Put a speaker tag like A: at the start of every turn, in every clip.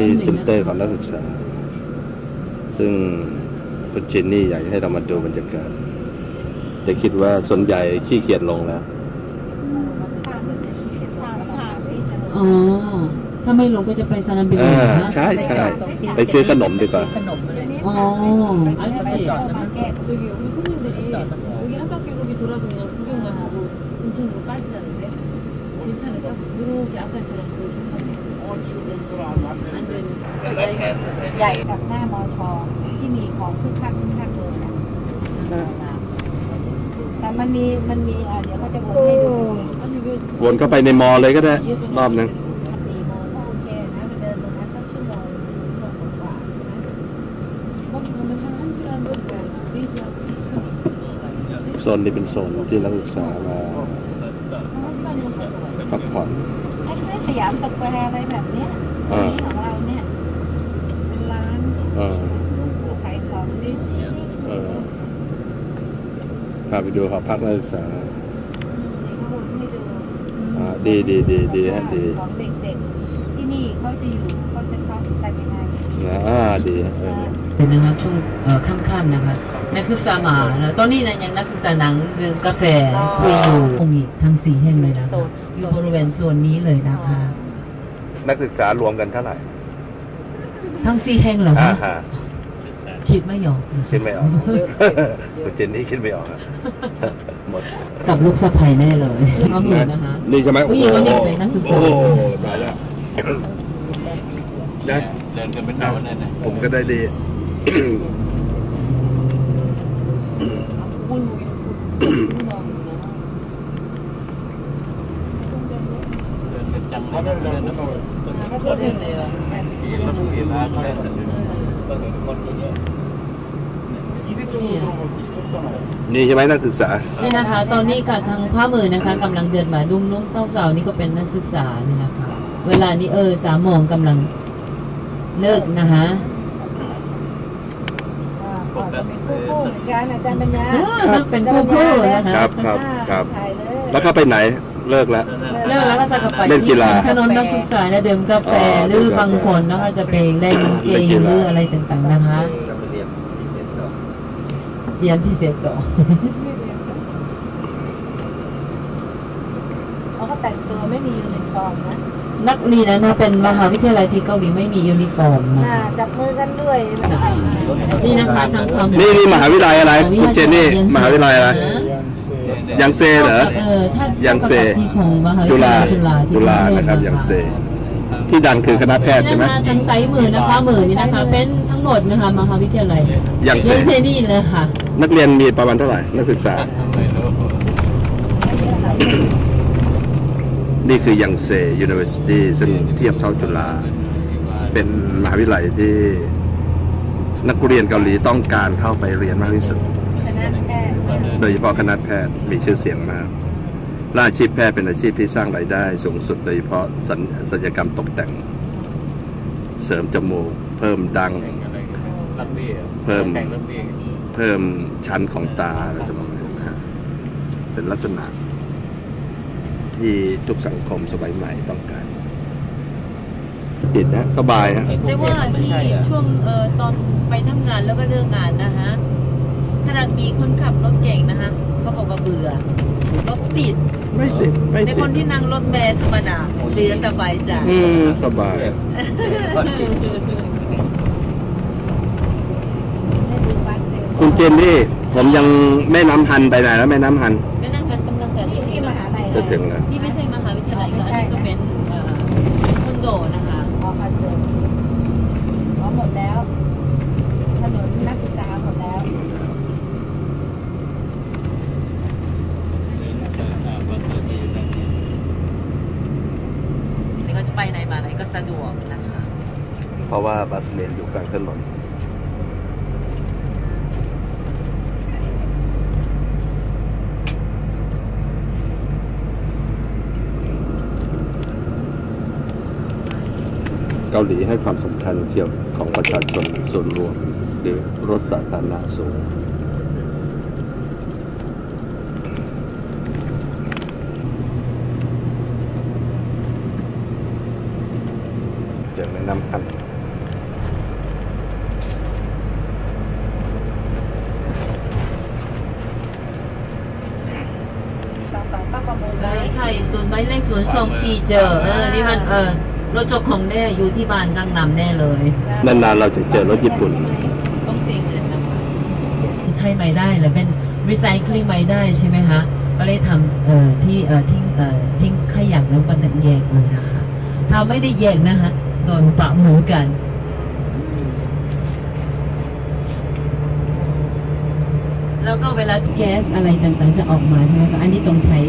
A: นี่เซ็นเตอร์ของนักศึกษา ซึ่งคุณจินนี่อยากให้เรามาดูบรรยากาศ แต่คิดว่าส่วนใหญ่ขี้เกียจลงแล้ว
B: อ๋อ ถ้าไม่ลงก็จะไปสนามบิน
A: อ่า
B: นะ
A: ใช่ใช่ไปซื้อขนมดีกว่า
B: อ๋อไอ้สิ
C: 저기 우리 손님들이 여기 한 바퀴 이렇게 돌아서 그냥 구경만 하고 인천으로 빠지자는데 괜찮을까? 이렇게 아까처럼 อันนึง
D: ใหญ่กับหน้ามอชอที่มีของคึกคักคึกคังเลยนะแต่มันมีมันมีเดี๋ยวเขาจะวนให้ดู
A: วนเข้าไปในมอเลยก็ได้ รอบนึง
D: สี่โมงโอเคนะเดินตรงนั้นตั้ชั่วโมงชั่วโมงกว่าใช่ไหม
A: โซนนี้เป็นโซนที่นักศึกษามาพักผ่อน
D: สยามสแควร์อะไรแบบเนี้ยตร
A: อ่า
D: งนี้ของเราเนี่ยเป็นร้าน
A: เออ
D: ขายของ
C: 4시간
A: เออพาไปดูหอพักนักศึกษา
D: ให้ดู
A: อ่าดีดีดีดีฮะดี
D: ของเด็กๆที่นี่เขาจะอยู่เขาจะชอบกันยังไง
A: นะอ่าดีฮะเออ
B: เป็นนะครับช่วงเอ่อค่ำๆนะคะนักศึกษามาแล้วตอนนี้นะยังนักศึกษาหนังดื่มกาแฟคุยอยู่คงอีกทั้งสี่แห่งเลยนะคะ อยู่บริเวณส่วนนี้เลยนะคะ
A: นักศึกษารวมกันเท่าไหร่
B: ทั้งสี่แห่งเหรอ
A: อ่า
B: คะ
A: ฮะ
B: คิดไม่ออกนะคะ
A: คิดไม่ออกคุณเจนนี่คิดไม่ออกอะหมด
B: กับลูกสะใภ้แน่เลยเอาอยู่นะคะ
A: นี่ใช่ไหม
B: ผู้หญิงคนนี้เป็นนักศึกษา
A: โอ้โหตายแล้วนะ
E: เดินกันเป็นแถวนั่นนะ
A: ผมก็ได้ดี
E: เดินกันจังเลยเดินน้ำมันคนเดินเลยยืนรถเกียร์มาเดินคนเยอะ
A: นี่ใช่ไหมนักศึกษา
B: นี่นะคะ ตอนนี้ค่ะทางขวามือนะคะกำลังเดินมานุ่มๆเศร้าๆนี่ก็เป็นนักศึกษานี่นะคะ เวลานี้เออสามโมงกำลังเลิกนะคะ
D: อ่าก่อนจะเป็นคู่ๆเหมือนกันอาจารย์ปัญญา
B: อ่าเป็นคู่คู่ๆนะคะ
A: ครับครับครับ
D: ถ่ายเลย
A: แล้วเข้าไปไหนเลิกแล้ว
B: เลิกแล้วก็จะกลับไป
A: เล่นกีฬา
B: ที่ถนนนักศึกษาเนี่ยดื่มกาแฟ
A: อ๋อ
B: หรือบางคนนะคะจะไปเล่นเก
A: เล่น
B: ม
A: กีฬา
B: หรืออะไรต่างๆนะคะ
E: เราไปเรียนพิเศษต่อ
B: เรียนพิเศษต่อ
D: เขาก็แต่งตัวไม่มียูนิฟอร์มนะ
B: นักเรียนนะเป็นมหาวิทยาลัยที่เกาหลีไม่มียูนิฟอร์มนะ
D: อ่าจับมือกันด้วย
B: นี่นะคะทางความ
A: นี่นี่มหาวิทยาลัยอะไรคุณเจนนี่มหาวิทยาลัยอะไรยังเซเหรอ
B: เออถ้า
A: ยังเซ
B: ที่ของมหาวิท
A: จุ
B: ยา
A: ฬา
B: ลัยจุฬาที่
A: จุฬานะครับยังเซ ที่ดังคือคณะแพทย์ใช่ไหม
B: นี่นะคะทางไซส์มือนะคะมือนี่นะคะ เป็นทั้งหมดนะคะมหาวิทยาลัย
A: ยังเซ
B: เซนี่เลยค่ะ
A: นักเรียนมีประมาณเท่าไหร่นักศึกษา
E: ไม่รู้
A: นี่คือยังเซ University ซึ่งเทียบเท่าจุฬาเป็นมหาวิทยาลัยที่นักเรียนเกาหลีต้องการเข้าไปเรียนมากที่สุด
D: คณะแพทย์
A: โดยเฉพาะคณะแพทย์มีชื่อเสียงมาก และอาชีพแพทย์เป็นอาชีพที่สร้างรายได้ สูงสุดโดยเฉพาะสัญศัลยกรรมตกแต่ง เสริมจมูก เพิ่มดัง
E: รับเบี้ย
A: เพิ่ม
E: แข่งรับเบี้ย
A: เพิ่มชั้นของตาอะไรประมาณนี้นะฮะเป็นลักษณะ ที่ทุกสังคมสมัยใหม่ต้องการติดนะสบายฮะ
B: แต่ว่าที่ช่วงเอ่อตอนไปทำงานแล้วก็เลิกงานนะคะขนาดมีคนขับรถเก่งนะคะเขาบอกว่าเบื่อรถ ติด
A: ไม่ติดไม่
B: ใน
A: ติ
B: คน
A: ด
B: ที่นั่งรถเมล์ธรรมดาเรือสบายใจ
A: อืมสบาย
D: ได้ดูบ้านเต็ม
A: คุณเจนนี่ผมยังแม่น้ำฮันไปไหนแล้วแม่น้ำฮัน
B: ไม่นั่งกันกำลังแต่
D: ที่ที่มหาลัย
A: จะถึงแล้ว
B: นี่ไม่ใช่มหาวิทยาลัยก็อันนี้ก็เป็นเอ่อคอนโดนะคะ
D: ออกมาเจออ๋อหมดแล้วถนนนักศึกษาหมดแล้ว
B: นี่ก็จะไปไหนมาไหนก็สะดวกนะคะ
A: เพราะว่าบัสเลนอยู่กลางถนนเกาหลีให้ความสำคัญเกี่ยวของประชาชนส่วนรวมหรือรถสาธารณะสูง น น้ำฮัน
D: สองสองก็ประมูล
B: เอ
D: เล
B: อยใช่ศูนย์หมายเลขศูนย์ส่งทีเจอเออนี่มันเออรถจกของแน่อยู่ที่บ้านกังนำแน่เลย
A: นานๆเราจะเจอรถญี่ปุ่น
B: ต้องเสียเงินนะคะใช่ไม่ได้เลยเป็นรีไซเคิลไม่ได้ใช่ไหมคะก็เลยทำเอ่อที่เอ่อทิ้งเอ่อทิ้งขยะแล้วก็แยกเลยนะคะถ้าไม่ได้แยกนะคะโดนปรับเหมือนกัน แล้วก็เวลาแก๊สอะไรต่างๆ จะออกมาใช่ไหมคะอันนี้ต้องใช้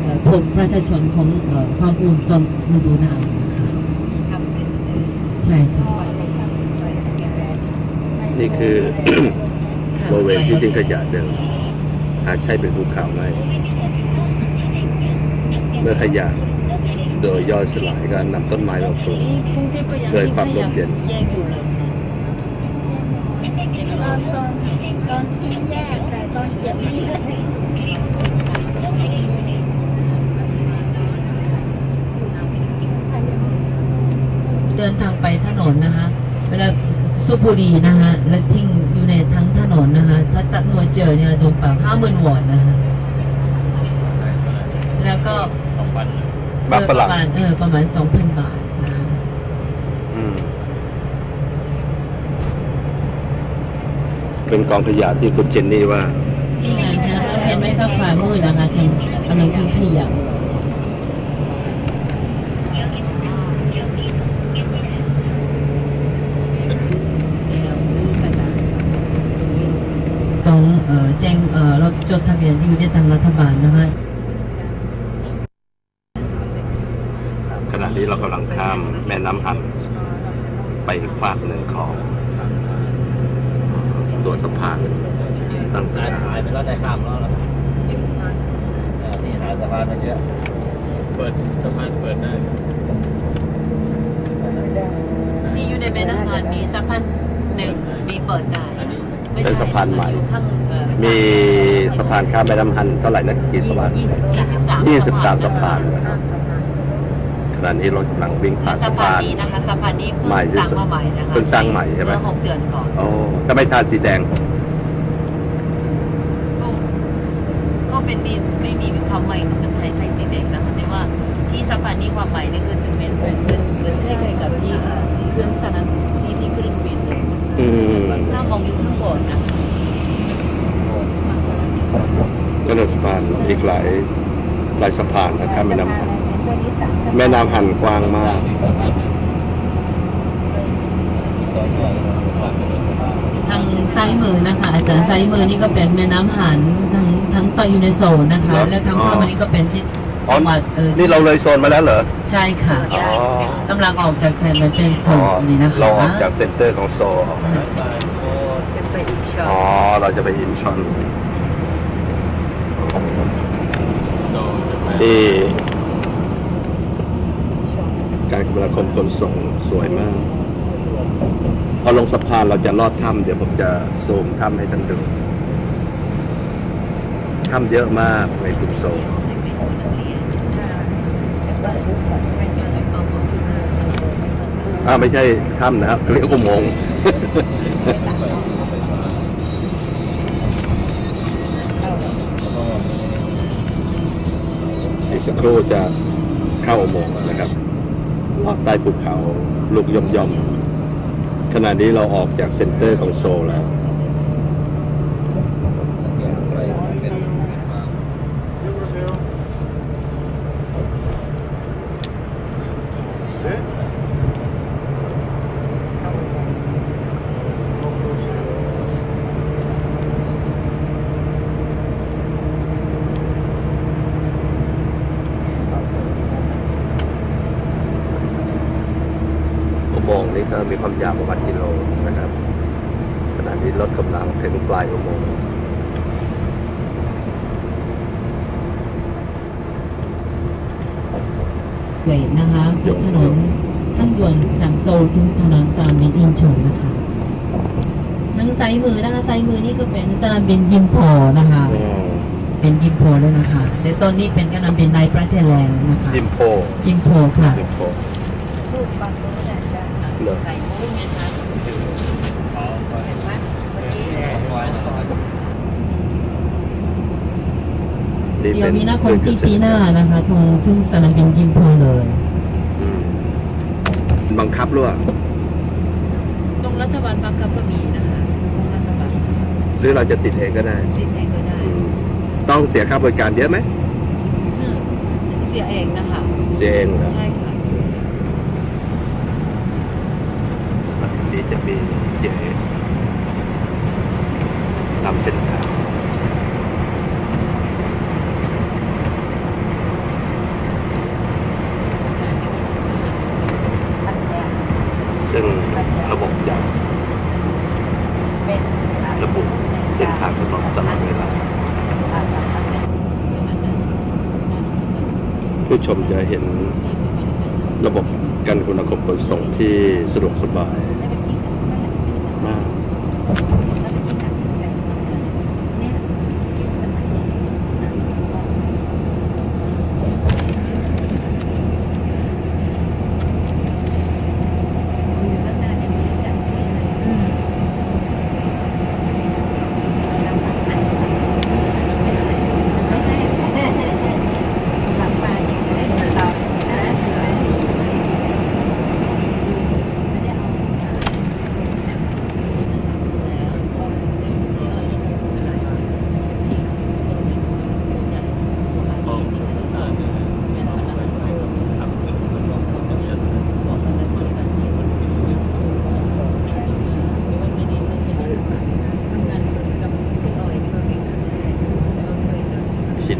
B: เอ่อพวกประชาชนของเอ่อความอุ่นตอนฤดูหนาวนะคะใช่ค่ะ
A: นี่คือ
B: ค่ะ
A: บริเวณที่ทิ้งขยะเดิมหาใช่เป็นภูเขาไหมเมื่อขยะโดยย่อยสลายก็นำต้นไม้มาปลูก
B: นี่กรุงเทพก็ยัง
A: เลยปรับลมเย็น
B: แยกอยู่เลยค่ะ
D: ตอนตอน ตอนที่แยกแต่ตอนเก็บไม่ได้
B: เดินทางไปถนนนะคะเวลาสุบุหรีนะคะแล้วทิ้งอยู่ในทั้งถนนนะคะถ้าตัดหน่วยเจอเนี่ยโดนปรับห้าหมื่นวอนนะคะแล้วก็
E: สองพัน
A: บ้าฝรั่ง
B: เออประมาณเออประมาณสองพันบาทนะคะ
A: อืม เป็นกองขยะที่คุณเจนนี่ว่า
B: นี่ไงนะคะเห็นไหมข้างขวามือนะคะทิ้งกำลังทิ้งขยะต้องเอ่อแจ้งเอ่อรถจดทะเบียนที่อยู่ในทางรัฐบาลนะคะ
A: ขณะนี้เรากำลังข้ามแม่น้ำหันไปอีกฝากหนึ่งของ ตัวสะพานตั้ง
E: ขาย
A: แต่
E: ขายไปแล้วได้ข้ามแล้วล่ะเออที่หาสะพานมาเยอะ เปิดสะพานเปิดได้
B: มีอยู่ในแม่น้ำมันมีสะพานหนึ่งมีเปิดได้
E: อันนี้
B: ไม่ใช่
A: เป็นสะพานใหม่
B: อยู่ข้า
A: มีสะพานข้ามแม่น้ำหันเท่าไหร่นะกี่สะพาน
B: ยี่สิบสาม
A: สะพานนะครับ ณะนี้รถกำลังวิ่งผ่าน
B: สะ
A: สะ
B: พา
A: พานน
B: นี้นะคะสะพานนี้เพิ่ง
A: ใหม่ที่
B: สร้าง
A: สุด
B: มาใหม่นะคะ
A: เพิ่งสร้างใหม่ใช่ไหม
B: เมื่อหกเดือนก่อน
A: โอ้ถ้าไม่ทาสีแดง
B: ก็ก็เป็นมีไม่มีความใหม่กับมันใช้ไทยสีแดงนะคะแต่ว่าที่สะพานนี้ความใหม่นี่คือถึงเป็นเหมือนเหมือนเหมือนคล้ายๆกับที่เครื่องสนามที่ที่เครื่องบินเลย
A: อืม
B: หน้ามองอยู่ข้างบนนะ
A: ก็เลยสะพานอีกหลายหลายสะพานนะครับแม่น้ำ หัน
D: ตัวนี้สามสะพาน
A: แม่น้ำหันกว้างมาก
E: สะพานต่อด้วยสะพานไปด้วยสะพาน
B: ทางซ้ายมือนะคะ อาจารย์ซ้ายมือนี่ก็เป็นแม่น้ำหันทั้งทั้งซอยยูเนโซนะคะ
A: ครับ
B: และทางขวามือนี่ก็เป็นที่
A: อ๋อ
B: จังหวัดเออ
A: นี่เราเลยโซนมาแล้วเหรอ
B: ใช่ค่ะ
A: อ๋อกำ
B: ลังออกจากแผนมันเป็นโซ
A: อ๋อน
B: นี่นะคะ
A: เราออกจากเซ็นเตอร์ของโซลออกมา
E: บายโซ
D: จะไปอีกช็อ
A: อ๋อ
D: ต
A: เราจะไปอินชอน
E: โซจะไป
A: ที่ การคมนาคมขนส่งสวยมากพอลงสะพานเราจะลอดถ้ำเดี๋ยวผมจะซูมถ้ำให้ท่านดูถ้ำเยอะมากในกรุงโซลอ่าไม่ใช่ถ้ำนะครับเรียกอุโมงค์อีกสักครู่จะเข้าอุโมงค์นะครับ ลาะใต้ภูเขา ลูกยมยมๆขณะนี้เราออกจากเซ็นเตอร์ของโซลแล้ว
E: ไปเป็นไฟฟ้า
A: อุโมงค์นี้ ก็มีความยาวประมาณกิโลนะครับขณะนี้รถกำลังถึงปลายอุโมงค์
B: เวทนะคะคือถนนทางด่วนจากโซลถึงถนนสนามบินอินชอนนะคะทางซ้ายมือนะคะซ้ายมือนี่ก็เป็นสนามบินยิมโพนะคะ
A: อืม
B: เป็นยิมโพแล้วนะคะแต่ตอนนี้เป็นสนามบินในประเทศแล้วนะคะ
A: ยิมโพ
B: ยิมโพค่ะ
A: ยิมโพ เหรอ
B: ไก่มุ้งไงคะ
D: เห็นไหมเมื่อกี้
A: นี่
B: เดี๋ย
A: เป็
B: วมีนาคมที่ปีหน้านะคะตรงถึงสนามบินกิมพอเลย
A: อืมบังคับหรือเปล่า
B: ตรงรัฐบาลบังคับก็มีนะคะตรงรัฐบาล
A: หรือเราจะติดเองก็ได้
B: ติดเองก็ได้
A: อืมต้องเสียค่าบริการเยอะไหม
B: อืมเสียเองนะคะ
A: เสียเองเหรอ
B: ใช่ค่ะ
A: วั นี้จะมี JS นำเส้นทางซึ่งระบบจะ
D: เป็น
A: ระบุเส้นทางถนนตลอดเวลา ผู้ชมจะเห็นระบบการคมนาคมขนส่งที่สะดวกสบาย
D: Thank you.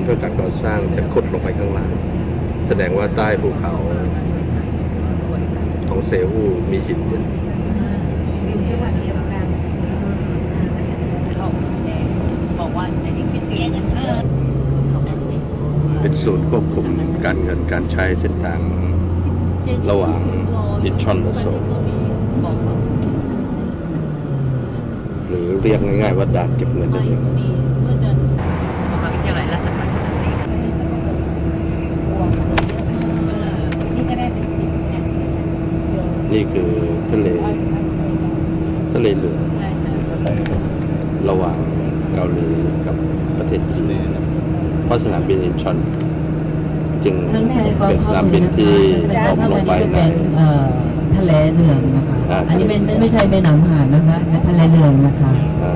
D: เพื่
A: อการก่อสร้างจะขุดลงไปข้างล่าง แสดงว่าใต้ภูเขาของเซอูมีหินเยอะ
D: อยู่จังหวัดเดียวกัน
B: บอกว่าจะยิ่งคิดเตียงกันเออ
A: เป็นศูนย์ควบคุมการเงินการใช้เส้นทางระหว่างอินชอนและโซหรือเรียกง่ายๆว่าด่านเก็บเงินนั่นเอง
B: เมื่อเดือนมหาวิทยาลัยราชภัฏศรี
D: นี่ก็ได้เป็นสิบเนี่ย
A: นี่คือทะเล ทะเลเหลือง
B: ใช่ค่ะ
A: ระหว่างเกาหลีกับประเทศจีนเพราะสนามบินอินชอนจึง
B: ทั้งไซฟอ
A: เป็นสนามบินที่ตกลงไปใน
B: เอ่อทะเลเหลืองนะคะ
A: อ่า
B: อันนี้เป็นไม่ไม่ใช่แม่น้ำหานนะคะเป็นทะเลเหลืองนะคะ
A: อ่า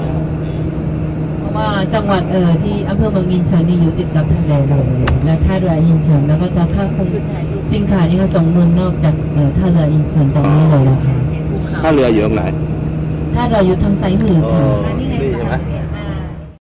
B: เพราะว่าจังหวัดเออที่อำเภอเมืองอินชอนนี่อยู่ติดกับทะเลเลยและท่าเรืออินชอนแล้วก็จะท่าคง สินค้านี่เขาส่งเมืองนอกจากเออท่าเรืออินชอนตรงนี้เลยนะคะ
A: ถ้าเรืออยู่ตรงไหน
B: ท่าเรืออยู่ทางซ้ายมือ
A: อ๋อ
B: ค่ะ
D: อันนี้ไง
A: นี่ใช่ไหม
D: อ่า